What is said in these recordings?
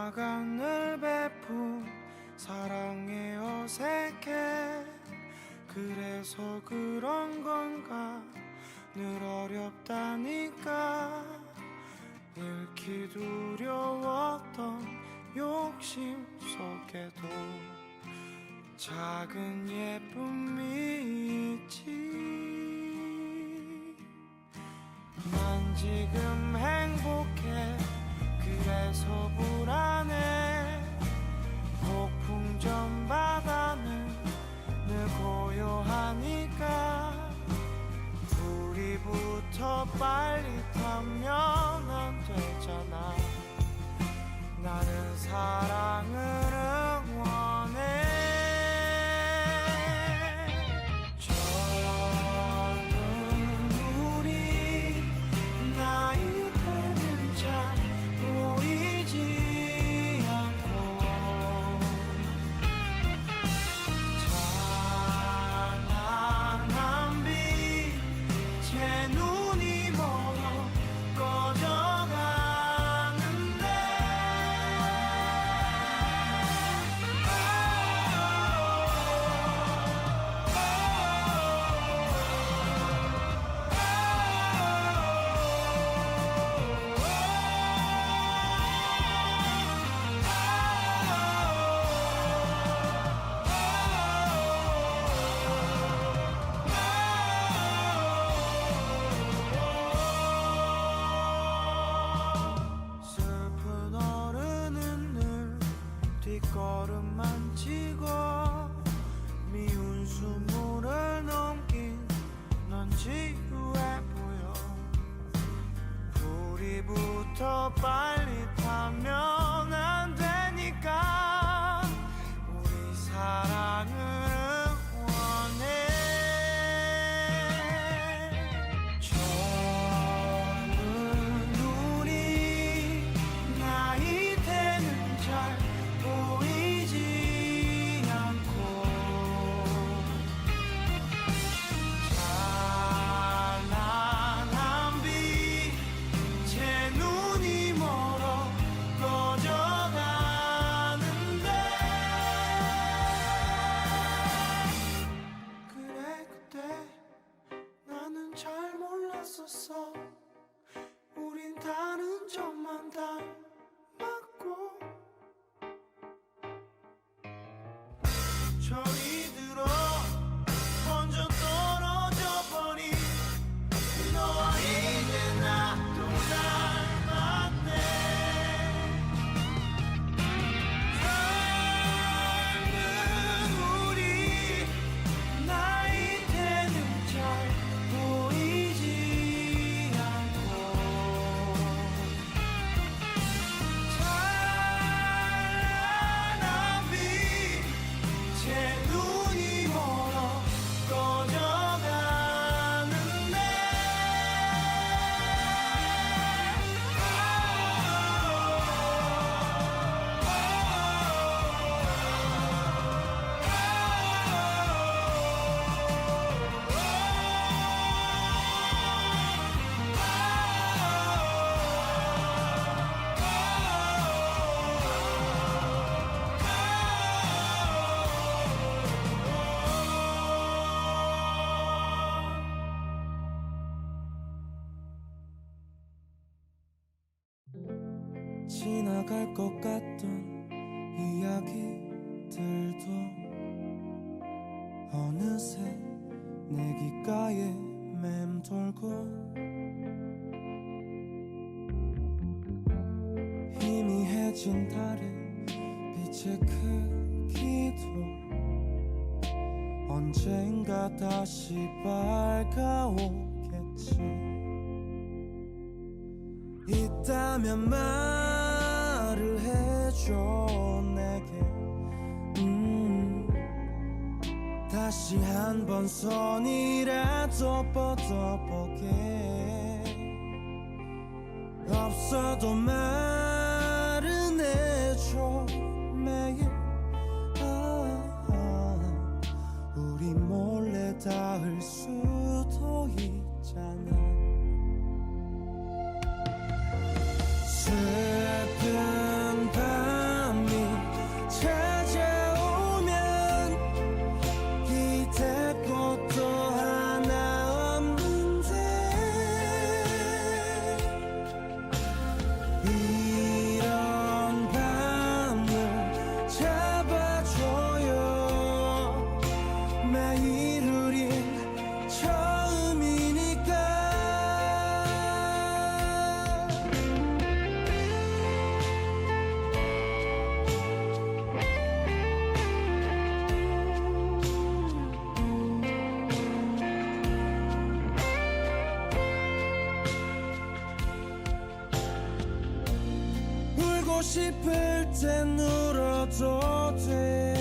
사랑을 베푼 사랑에 어색해. 그래서 그런 건가? 늘 어렵다니까. 잃기 두려웠던 욕심 속에도 작은 예쁨이 있지. 난 지금 행복해. 그래서 불안 더 빨리 타면 갈 것 같던 이야기들도 어느새 내 귓가에 맴돌고 희미해진 달의 빛의 크기도 언젠가 다시 밝아오겠지. 있다면 말 말을 해줘 내게. 음 다시 한 번 손이라도 뻗어보게. 없어도 말은 해줘 매일. 아, 아. 아. 우리 몰래 닿을 수 싶을 땐 울어도 돼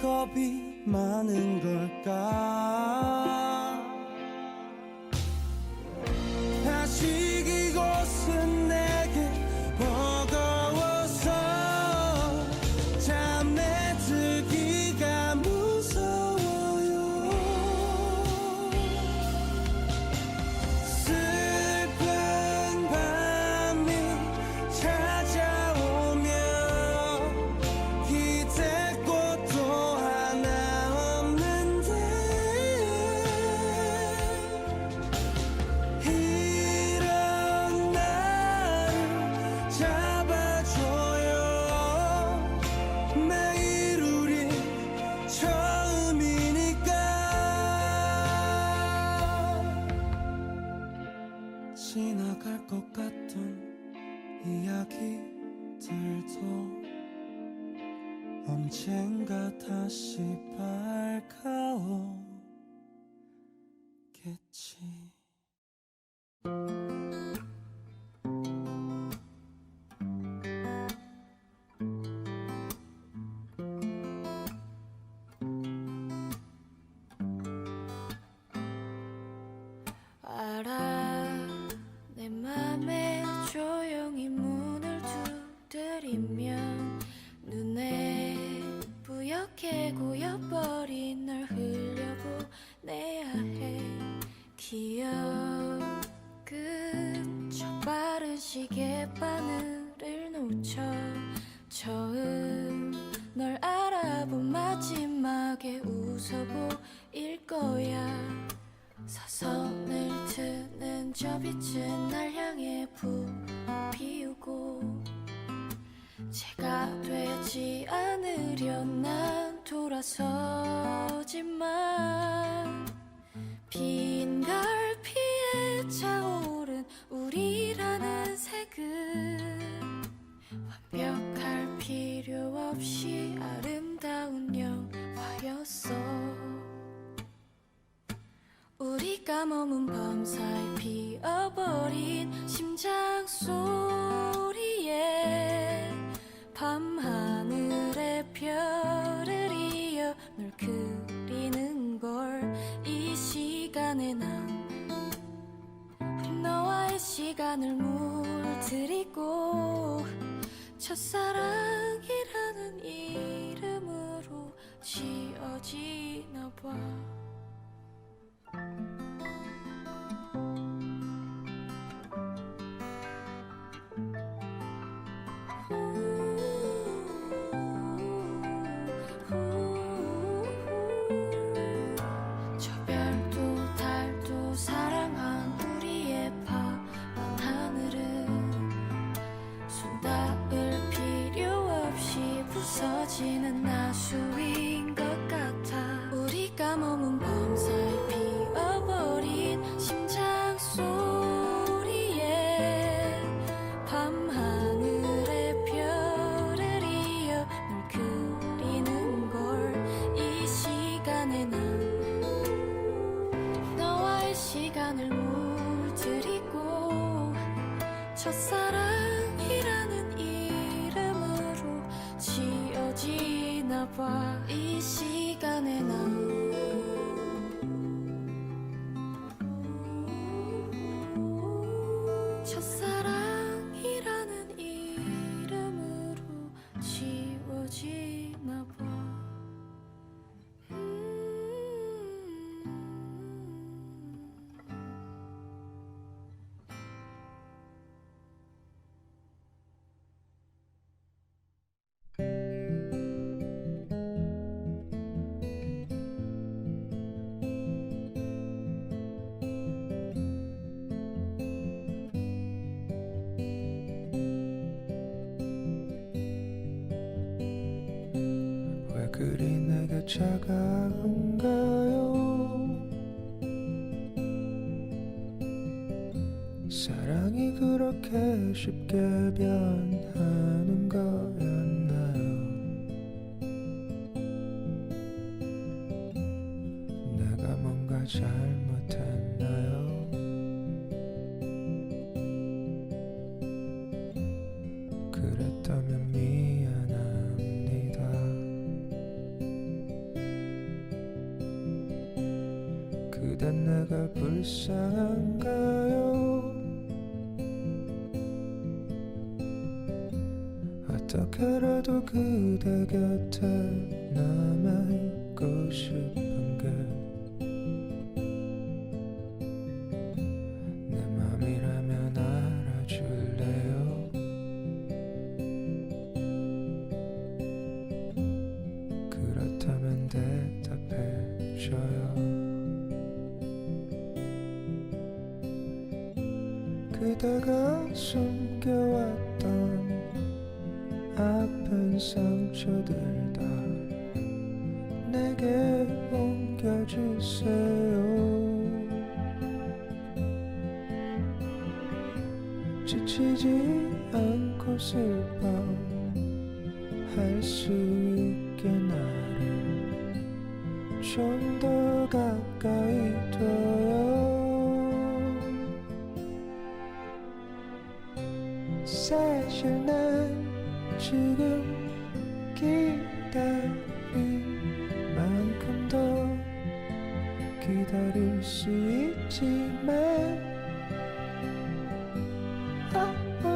겁이 많은 걸까 밝아오겠지 거야. 사선을 트는 저 빛은 날 향해 부비우고 제가 되지 않으려 난 돌아서지만 빈 갈피에 차오른 우리라는 색은 완벽할 필요 없이 아름다운 영화였어 우리가 머문 밤사이 피어버린 심장 소리에 밤하늘의 별을 이어 널 그리는 걸 이 시간에 난 너와의 시간을 물들이고 첫사랑이라는 이름으로 지어지나 봐 나수인 것 같아. 우리가 머문 밤사 지 쉽게 변하는 거였나요? 내가 뭔가 잘못했나요? 그랬다면 미안합니다. 그댄 내가 불쌍한가 어떻게라도 그대 곁에 남아있고 싶은 게내 맘이라면 알아줄래요? 그렇다면 대답해줘요. 그대가 숨겨왔던 아픈 상처들 다 내게 옮겨주세요. 지치지 않고 슬퍼할 수 있게 나를 좀 더 가까이 둬요. 사실 난 지금 기다린 만큼 더 기다릴 수 있지만 아, 어,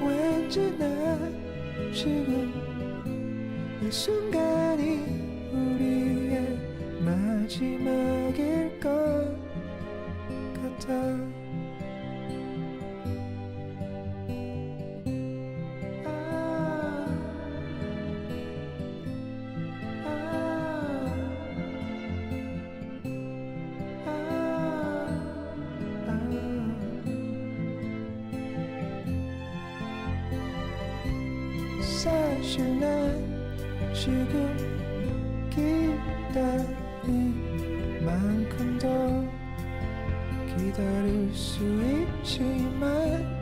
왠지 난 지금 이 순간이 우리의 마지막일 것 같아 아, 사실 난 지금 기다린 만큼 더 기다릴 수 있지만